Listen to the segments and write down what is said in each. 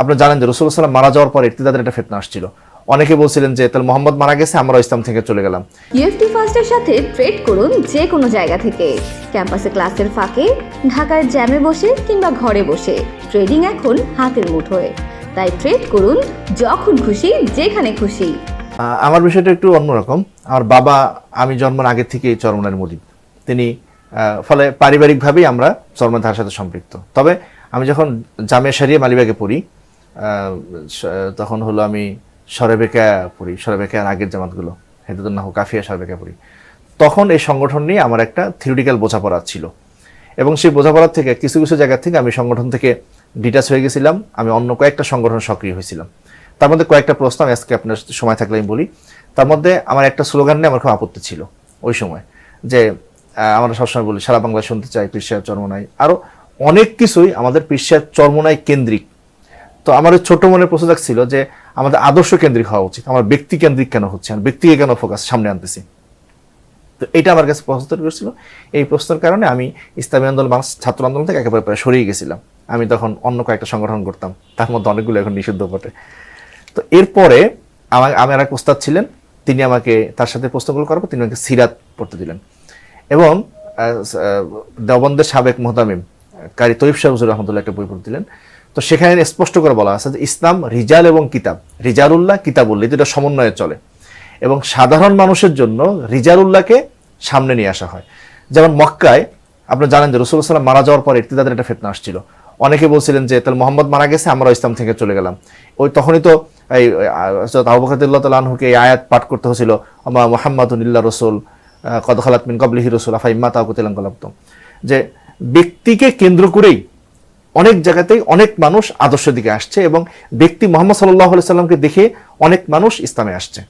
আপনি জানেন যে রসুল্লাহ সাল্লাম মারা যাওয়ার পর ইর্তিদাদের একটা ফেতনা আসছিল। অনেকে বলছিলেন যে তাহলে মোহাম্মদ মারা গেছে আমরা ইসলাম থেকে চলে গেলাম। ইউএফটি ফার্স্টের সাথে ট্রেড করুন যে কোনো জায়গা থেকে। ক্যাম্পাসে ক্লাসের ফাঁকে ঢাকার জ্যামে বসে কিংবা ঘরে বসে। ট্রেডিং এখন হাতের মুঠোয়। তাই ট্রেড করুন যখন খুশি যেখানে খুশি। আমার বিষয়টা একটু অন্যরকম। আমার বাবা আমি জন্মের আগে থেকেই চরমনার মুরিদ তিনি ফলে পারিবারিকভাবেই আমরা চরমনার সাথে সম্পৃক্ত। তবে আমি যখন জামিয়া সারিয়ে মালিবাগে পড়ি তখন হলো আমি সরেবেকা পড়ি সরেবেকার আগের জামাতগুলো হেদুল্লাহ কাফিয়া সরেবেকা পড়ি। তখন এই সংগঠন নিয়ে আমার একটা থিওরিটিক্যাল বোঝাপড়া ছিল। এবং সেই বোঝাপড়ার থেকে কিছু কিছু জায়গা থেকে আমি সংগঠন থেকে ডিটাচ হয়ে গেছিলাম, আমি অন্য কয়েকটা সংগঠন সক্রিয় হয়েছিলাম। তার মধ্যে কয়েকটা প্রশ্ন, আমি আজকে আপনার সময় থাকলে আমি বলি। তার মধ্যে আমার একটা স্লোগান নিয়ে আমার খুব আপত্তি ছিল ওই সময়, যে আমরা সবসময় বলি, সারা বাংলা শুনতে চাই পিসার চর্মনাই আরও অনেক কিছুই আমাদের পিসার চর্মনাই কেন্দ্রিক। তো আমার ছোট মনের প্রশ্ন ছিল যে আমাদের আদর্শ কেন্দ্রিক হওয়া উচিত, আমার ব্যক্তি কেন্দ্রিক কেন হচ্ছে আমি ব্যক্তিকে কেন ফোকাস সামনে আনতেছি? তো এটা আমার কাছে প্রশ্ন তৈরি করেছিল। এই প্রশ্নের কারণে আমি ইসলামী আন্দোলন বাংলাদেশ ছাত্র আন্দোলন থেকে একেবারে প্রায় সরিয়ে গেছিলাম। আমি তখন অন্য কয়েকটা সংগঠন করতাম, তার মধ্যে অনেকগুলো এখন নিষিদ্ধ বটে। তো এরপরে আমার আমার এক ওস্তাদ ছিলেন, তিনি আমাকে তার সাথে প্রশ্নগুলো করার পর তিনি আমাকে সিরাত পড়তে দিলেন। এবং দেওবন্দের সাবেক মোহতামিম, কারি তৈফ শাহ হুজুর রহমতুল্লাহ একটা বই পড়তে দিলেন। তো সেখানে স্পষ্ট করে বলা আছে যে ইসলাম রিজাল এবং কিতাব। রিজালুল্লাহ, কিতাবুল্লাহ যেটা সমন্বয়ে চলে। এবং সাধারণ মানুষের জন্য রিজালুল্লাহকে সামনে নিয়ে আসা হয়। যেমন মক্কায় আপনি জানেন যে রসুল্লাহ সাল্লাম মারা যাওয়ার পর ইর্তিদাদের একটা ফেতনা আসছিল। অনেকে বলছিলেন যে, তাহলে মোহাম্মদ মারা গেছে আমরা ইসলাম থেকে চলে গেলাম। ওই তখনই তো এই আবুকাতুল্লাহ তালহুকে এই আয়াত পাঠ করতে হয়েছিল আমা মোহাম্মদুল্লাহ রসুল কদ খালাত মিন কবলিহি রসুল, আফা ইম্মা কলাপ্তম যে ব্যক্তিকে কেন্দ্র করেই অনেক জায়গাতেই অনেক মানুষ আদর্শের দিকে আসছে এবং ব্যক্তি মোহাম্মদ সাল্লাহ সাল্লামকে দেখে অনেক মানুষ ইসলামে আসছে।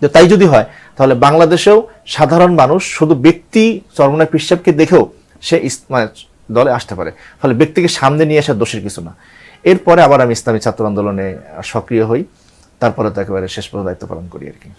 তো তাই যদি হয়, তাহলে বাংলাদেশেও সাধারণ মানুষ শুধু ব্যক্তি চরমনায় পিসাবকে দেখেও সে ইস- মানে দলে আসতে পারে। ফলে ব্যক্তিকে সামনে নিয়ে আসা দোষের কিছু না। এরপরে আবার আমি ইসলামী ছাত্র আন্দোলনে সক্রিয় হই। তারপরে তো একেবারে শেষ পর্যন্ত দায়িত্ব পালন করি আর কি।